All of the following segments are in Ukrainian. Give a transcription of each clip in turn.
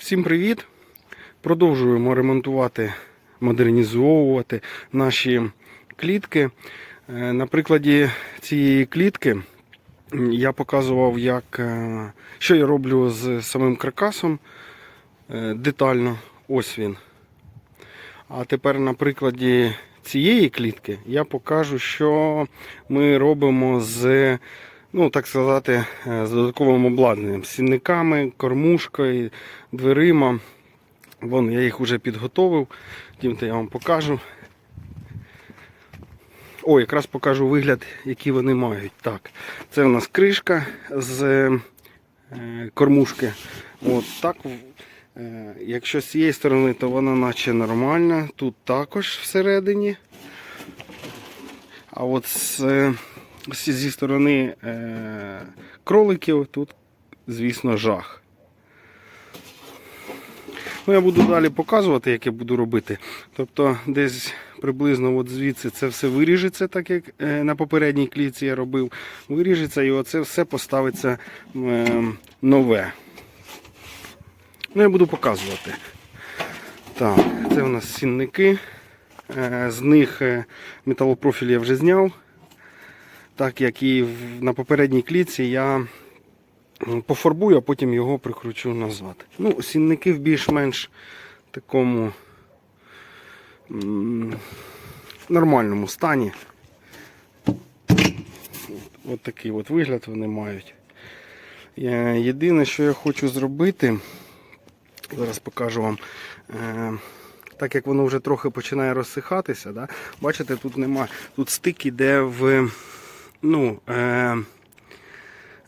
Всім привіт! Продовжуємо ремонтувати, модернізовувати наші клітки. Е, На прикладі цієї клітки я показував, як, е, що я роблю з самим каркасом е, детально. Ось він. А тепер на прикладі цієї клітки я покажу, що ми робимо з, ну так сказати, е, з додатковим обладнанням, з сінниками, кормушкою, дверима. Вон, я їх вже підготовив. Дімте, я вам покажу. О, якраз покажу вигляд, який вони мають. Так, це у нас кришка з е, кормушки. От так. Е, Якщо з цієї сторони, то вона наче нормальна. Тут також всередині. А от з, зі сторони е, кроликів тут, звісно, жах. Ну, я буду далі показувати, як я буду робити. Тобто, десь приблизно от звідси це все виріжеться, так як е, на попередній клітці я робив. Виріжеться і оце все поставиться е, нове. Ну, я буду показувати. Так, це у нас сінники. Е, З них металопрофіль я вже зняв. Так як і на попередній клітці я пофарбую, а потім його прикручу назад. Ну, сінники в більш-менш такому нормальному стані. От, такий от вигляд вони мають. Е, Єдине, що я хочу зробити, зараз покажу вам. Е, так як воно вже трохи починає розсихатися, да? бачите, тут нема, тут стик іде в ну, е,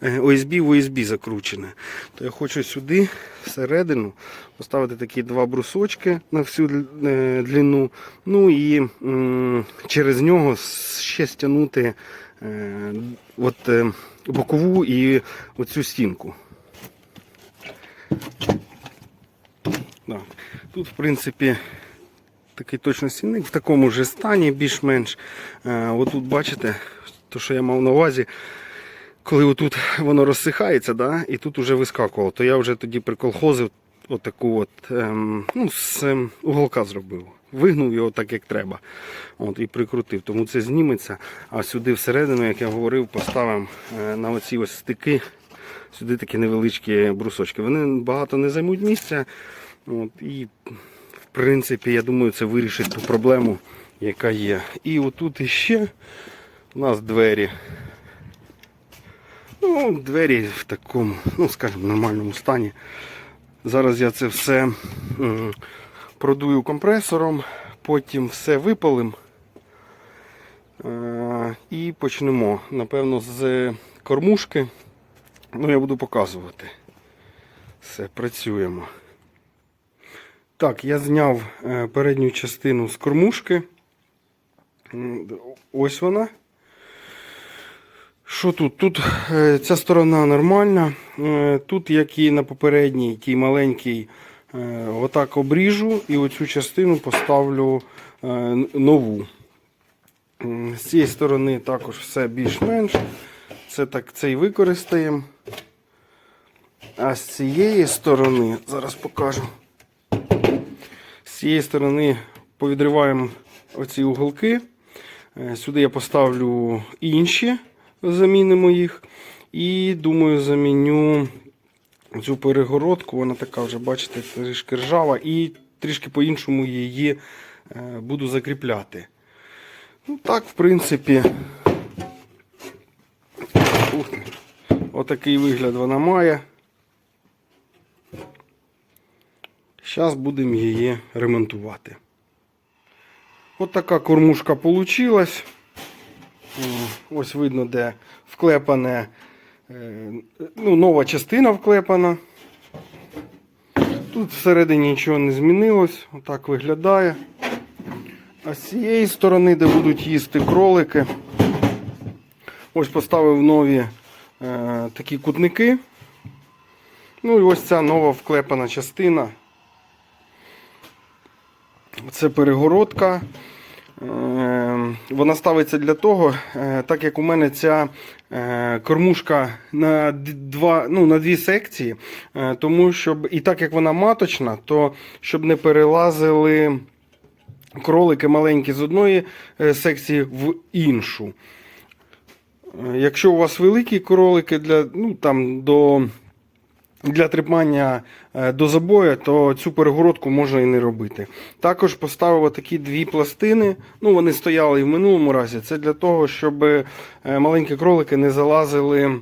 е, в OSB закручене. То я хочу сюди, всередину, поставити такі два брусочки на всю е, длину. Ну і через нього ще стягнути е, от, е, бокову і оцю стінку. Тут, в принципі, такий точно стінник в такому ж стані, більш-менш. Е, отут бачите, то, що я мав на увазі, коли отут воно розсихається, да, і тут вже вискакувало, то я вже тоді приколхозив отаку от, ем, ну, з ем, уголка зробив. Вигнув його так, як треба. От, і прикрутив. Тому це зніметься. А сюди всередину, як я говорив, поставимо е, на оці ось стики. Сюди такі невеличкі брусочки. Вони багато не займуть місця. От, і в принципі, я думаю, це вирішить ту проблему, яка є. І отут іще у нас двері. Ну, двері в такому, ну, скажімо, нормальному стані. Зараз я це все продую компресором, потім все випалим. Е, І почнемо. Напевно, з кормушки. Ну, я буду показувати. Все, працюємо. Так, я зняв е, передню частину з кормушки. Ось вона. Що тут? Тут е, ця сторона нормальна. Е, Тут, як і на попередній, тій маленькій, е, отак обріжу і оцю частину поставлю нову. З цієї сторони також все більш-менш. Це так це використаємо. А з цієї сторони, зараз покажу. З цієї сторони повідриваємо оці уголки. Сюди я поставлю інші, замінимо їх. І думаю, заміню цю перегородку. Вона така вже, бачите, трішки ржава, і трішки по-іншому її е, буду закріпляти. Ну так, в принципі, отакий вигляд вона має. Зараз будемо її ремонтувати. От така кормушка получилась. Ось видно, де вклепане, е, ну, нова частина вклепана. Тут всередині нічого не змінилось, отак виглядає. А з цієї сторони, де будуть їсти кролики, ось поставив нові е, такі кутники. Ну і ось ця нова вклепана частина. Це перегородка. Е, Вона ставиться для того, е, так як у мене ця е, кормушка на два, ну, на дві секції, тому щоб, і так як вона маточна, то щоб не перелазили кролики маленькі з одної секції в іншу. Якщо у вас великі кролики для, ну, там, до, для тримання е, до забою, то цю перегородку можна і не робити. Також поставив такі дві пластини. Ну, вони стояли і в минулому разі. Це для того, щоб е, маленькі кролики не залазили е,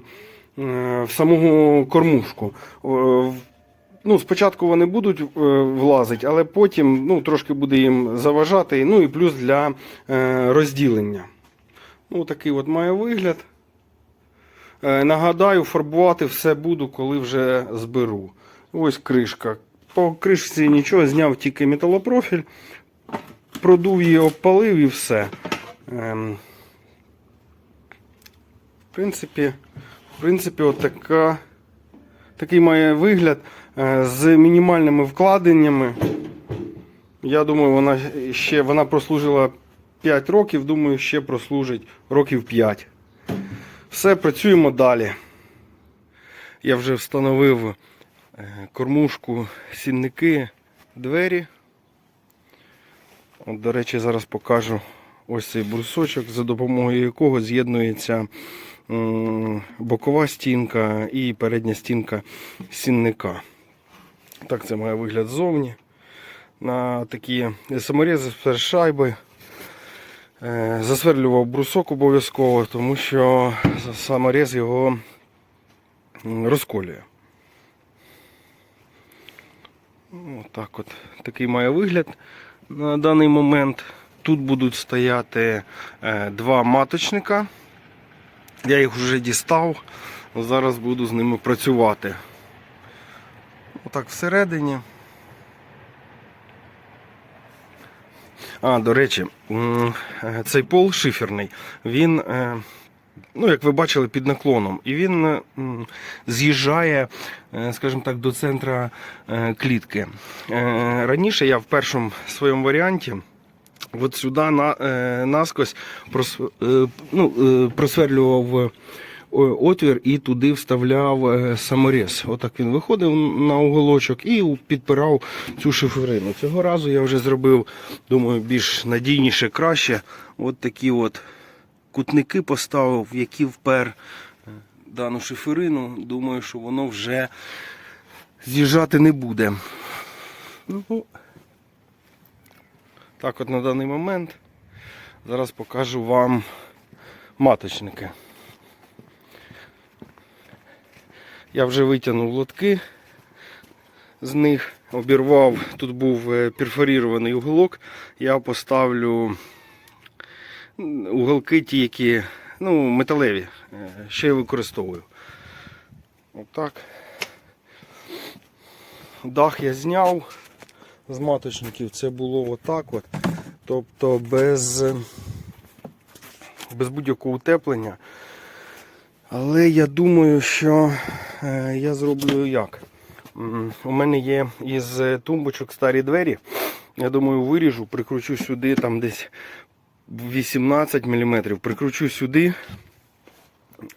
в саму кормушку. Ну, спочатку вони будуть влазити, але потім ну, трошки буде їм заважати. Ну і плюс для розділення. Ну, такий от має вигляд. Е, Нагадаю, фарбувати все буду, коли вже зберу. Ось кришка. По кришці нічого, зняв тільки металопрофіль, продув її, обпалив і все. Ем, В принципі, в принципі, отака, такий має вигляд е, з мінімальними вкладеннями. Я думаю, вона ще вона прослужила 5 років, думаю, ще прослужить років 5. Все, працюємо далі. Я вже встановив е, кормушку, сінники, двері. От, до речі, зараз покажу ось цей брусочок, за допомогою якого з'єднується бокова стінка і передня стінка сінника. Так це має вигляд ззовні. На такі саморізи шайби. Е, Засверлював брусок обов'язково, тому що саморіз його розколює. Отак от. Такий має вигляд на даний момент. Тут будуть стояти е, два маточника. Я їх вже дістав. Зараз буду з ними працювати. Отак всередині. А, до речі, е, цей пол шиферний, він, е, ну, як ви бачили, під наклоном. І він е, з'їжджає, скажімо так, до центра клітки. Раніше я в першому своєму варіанті. От сюди на, наскось прос, ну, просверлював отвір і туди вставляв е, саморіз. Отак він виходив на уголочок і підпирав цю шиферину. Цього разу я вже зробив, думаю, більш надійніше, краще. От такі от кутники поставив, які впер е, дану шиферину. Думаю, що воно вже з'їжджати не буде. Ну, так от на даний момент. Зараз покажу вам маточники. Я вже витягнув лотки з них, обірвав, тут був е, перфорірований уголок. Я поставлю уголки ті, які ну, металеві, е, що я використовую. Отак. Дах я зняв з маточників. Це було отак от. Тобто без, без будь-якого утеплення. Але я думаю, що я зроблю як. У мене є із тумбочок старі двері. Я думаю, виріжу, прикручу сюди там десь 18 мм, прикручу сюди,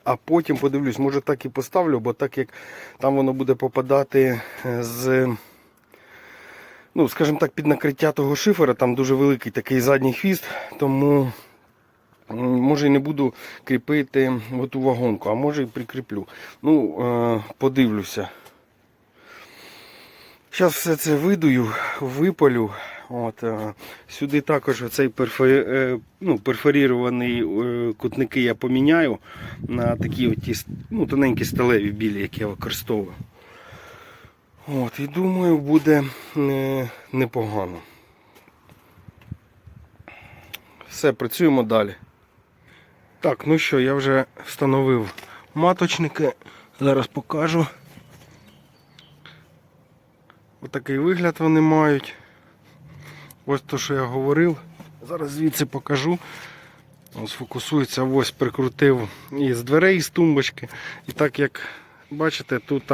а потім подивлюсь, може так і поставлю, бо так як там воно буде попадати е, з, ну, скажімо так, під накриття того шифера, там дуже великий такий задній хвіст, тому може і не буду кріпити оту вагонку, а може і прикріплю. Ну, е, подивлюся. Зараз все це видую, випалю. От, е, сюди також цей е, ну, перфорірований е, кутники я поміняю на такі от ті, с- ну, тоненькі сталеві білі, які я використовую. От, і думаю, буде непогано. Все, працюємо далі. Так, ну що, я вже встановив маточники. Зараз покажу. Отакий вигляд вони мають. Ось то, що я говорив. Зараз звідси покажу. Ось фокусується, ось прикрутив із дверей з тумбочки. І так як бачите, тут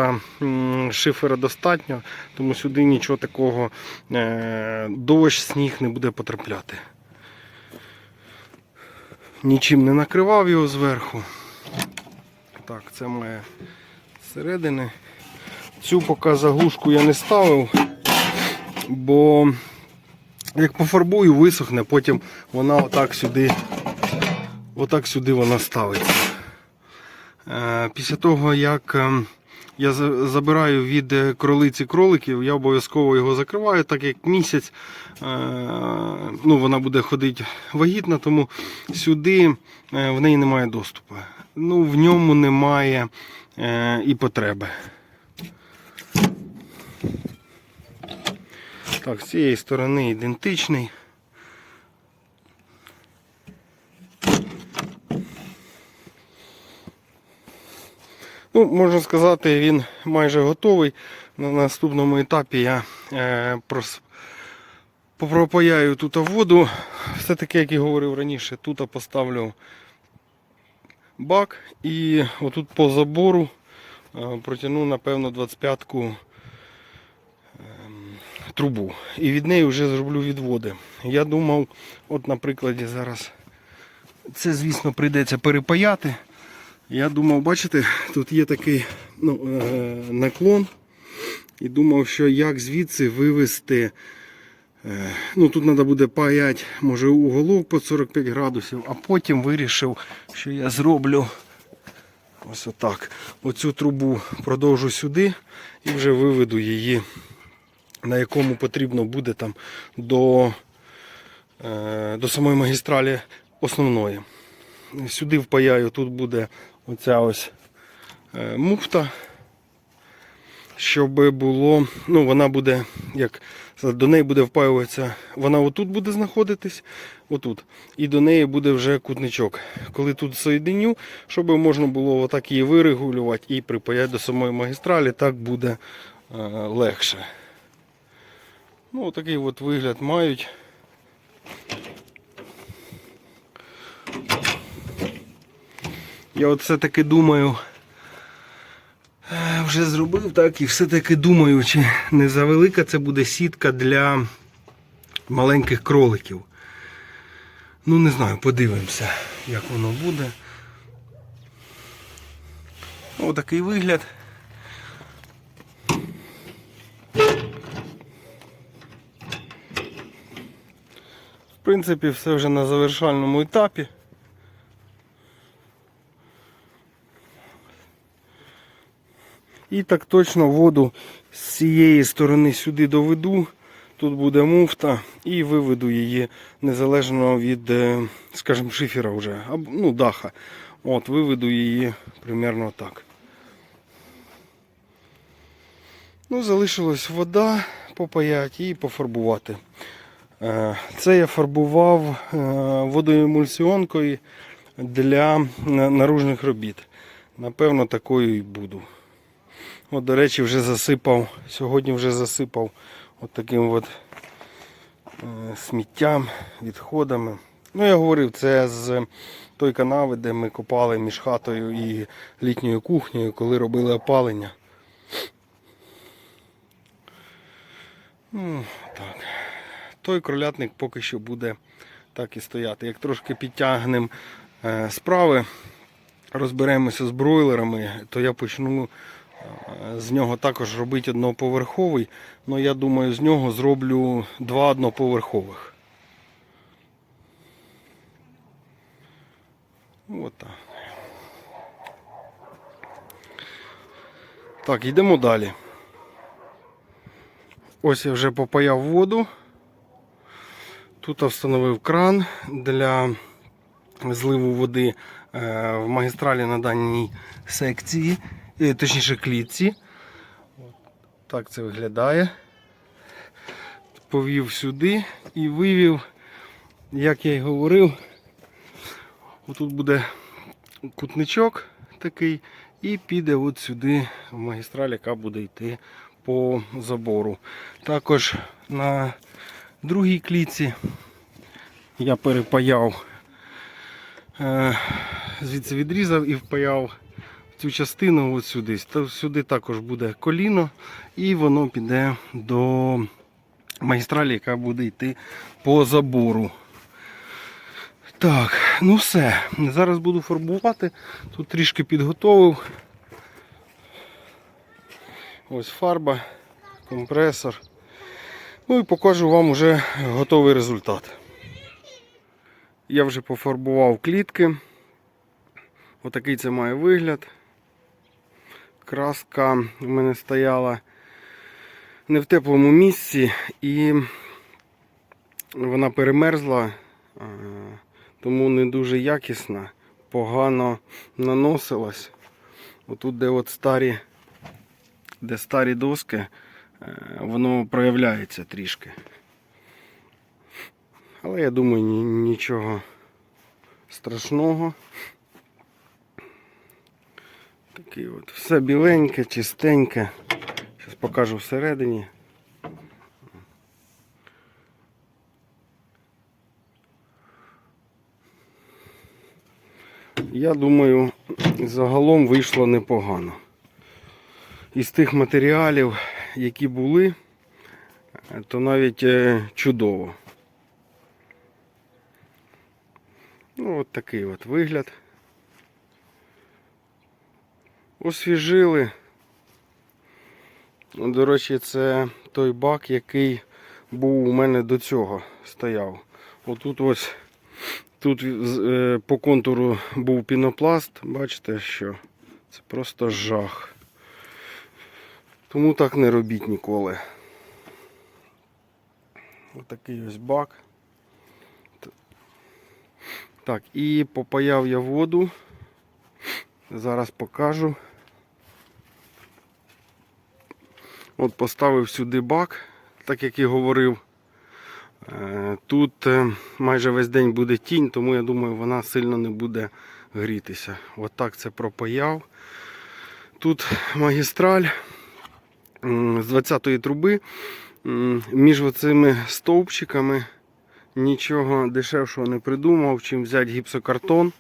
шифера достатньо, тому сюди нічого такого е, дощ, сніг не буде потрапляти. Нічим не накривав його зверху. Так, це має зсередини. Цю поки заглушку я не ставив, бо як пофарбую, висохне, потім вона отак сюди, отак сюди вона ставиться. Е, Після того, як ем, я забираю від е, кролиці кроликів, я обов'язково його закриваю, так як місяць е, ну, вона буде ходити вагітна, тому сюди е, в неї немає доступу. Ну, в ньому немає і потреби. Так, з цієї сторони ідентичний. Ну, можна сказати, він майже готовий. На наступному етапі я е, прос... попропаяю тут воду. Все таки, як і говорив раніше, тут поставлю бак і отут по забору е, протягну, напевно, 25-ку ем, трубу. І від неї вже зроблю відводи. Я думав, от на прикладі зараз це, звісно, прийдеться перепаяти. Я думав, бачите, тут є такий ну, е, наклон. І думав, що як звідси вивести. е, Ну, тут треба буде паяти, може, уголок по 45 градусів, а потім вирішив, що я зроблю ось отак. Оцю трубу продовжу сюди і вже виведу її, на якому потрібно буде там до, е, до самої магістралі основної. Сюди впаяю, тут буде оця ось е, муфта. Щоб було, ну вона буде, як до неї буде впаюватися, вона отут буде знаходитись, отут. І до неї буде вже кутничок. Коли тут соєдиню, щоб можна було отак її вирегулювати і припаяти до самої магістралі, так буде е, легше. Ну, такий от вигляд мають. Я от все-таки думаю, е, вже зробив так і все-таки думаю, чи не завелика це буде сітка для маленьких кроликів. Ну не знаю, подивимося, як воно буде. Отакий вигляд. В принципі, все вже на завершальному етапі. І так точно воду з цієї сторони сюди доведу. Тут буде муфта і виведу її незалежно від, е, скажімо, шифера вже, ну, даха. От, виведу її примерно так. Ну, залишилась вода попаяти і пофарбувати. Е, Це я фарбував е, водоемульсіонкою для наружних робіт. Напевно, такою і буду. От, до речі, вже засипав, сьогодні вже засипав от таким от е, сміттям, відходами. Ну, я говорив, це з той канави, де ми копали між хатою і літньою кухнею, коли робили опалення. Ну, так. Той кролятник поки що буде так і стояти. Як трошки підтягнемо е, справи, розберемося з бройлерами, то я почну з нього також робити одноповерховий. Ну я думаю, з нього зроблю два одноповерхових. От так. Так, йдемо далі. Ось я вже попаяв воду. Тут встановив кран для зливу води е, в магістралі на даній секції, точніше клітці. Так це виглядає. Повів сюди і вивів, як я й говорив, отут буде кутничок такий, і піде от сюди в магістраль, яка буде йти по забору. Також на другій клітці я перепаяв, е, звідси відрізав і впаяв цю частину от сюди. Сюди також буде коліно, і воно піде до магістралі, яка буде йти по забору. Так, ну все. Зараз буду фарбувати. Тут трішки підготовив. Ось фарба, компресор. Ну і покажу вам вже готовий результат. Я вже пофарбував клітки. Отакий це має вигляд. Краска в мене стояла не в теплому місці і вона перемерзла, тому не дуже якісна, погано наносилась. Отут, де от старі, де старі доски, е, воно проявляється трішки. Але я думаю, нічого страшного. Такий от. Все біленьке, чистеньке. Зараз покажу всередині. Я думаю, загалом вийшло непогано. Із тих матеріалів, які були, то навіть е, чудово. Ну, от такий от вигляд. Освіжили. Ну, До речі, це той бак, який був у мене до цього стояв. Отут ось тут е, по контуру був пінопласт. Бачите, що це просто жах. Тому так не робіть ніколи. Отакий ось бак. Так, і попаяв я воду. Зараз покажу. От поставив сюди бак, так як і говорив. Е, Тут е, майже весь день буде тінь, тому я думаю, вона сильно не буде грітися. От так це пропаяв. Тут магістраль з 20-ї труби. Між оцими стовпчиками нічого дешевшого не придумав, чим взяти гіпсокартон.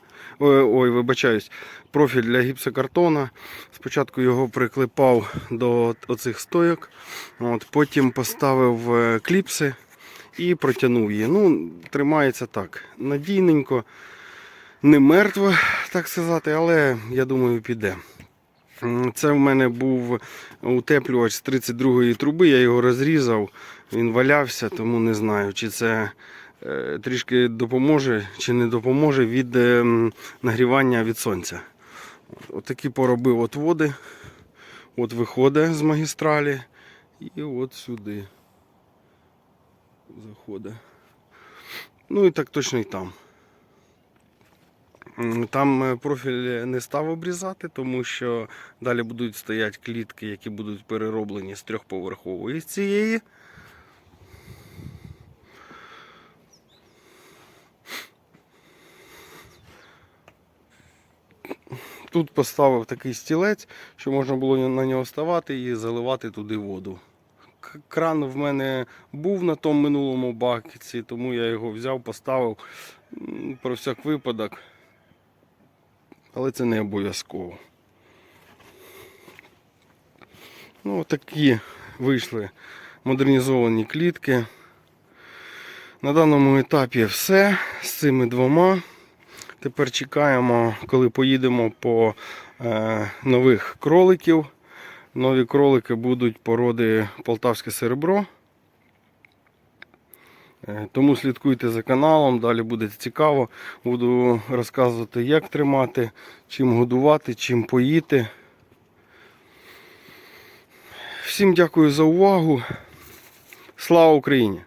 Ой, ой, вибачаюсь, профіль для гіпсокартона. Спочатку його приклепав до оцих стойок, от, потім поставив е, кліпси і протягнув її. Ну, тримається так. Надійненько, не мертво, так сказати, але я думаю, піде. Це в мене був утеплювач з 32-ї труби, я його розрізав, він валявся, тому не знаю, чи це е, трішки допоможе чи не допоможе від е, нагрівання від сонця. От такі поробив отводи. От виходить з магістралі і от сюди заходить. Ну і так точно і там. Там е, профіль не став обрізати, тому що далі будуть стояти клітки, які будуть перероблені з трьохповерхової цієї. Тут поставив такий стілець, що можна було на нього ставати і заливати туди воду. Кран в мене був на тому минулому баці, тому я його взяв, поставив про всяк випадок. Але це не обов'язково. Ну, такі вийшли модернізовані клітки. На даному етапі все з цими двома. Тепер чекаємо, коли поїдемо по е, нових кроликів. Нові кролики будуть породи Полтавське серебро. Е, Тому слідкуйте за каналом, далі буде цікаво. Буду розказувати, як тримати, чим годувати, чим поїти. Всім дякую за увагу. Слава Україні!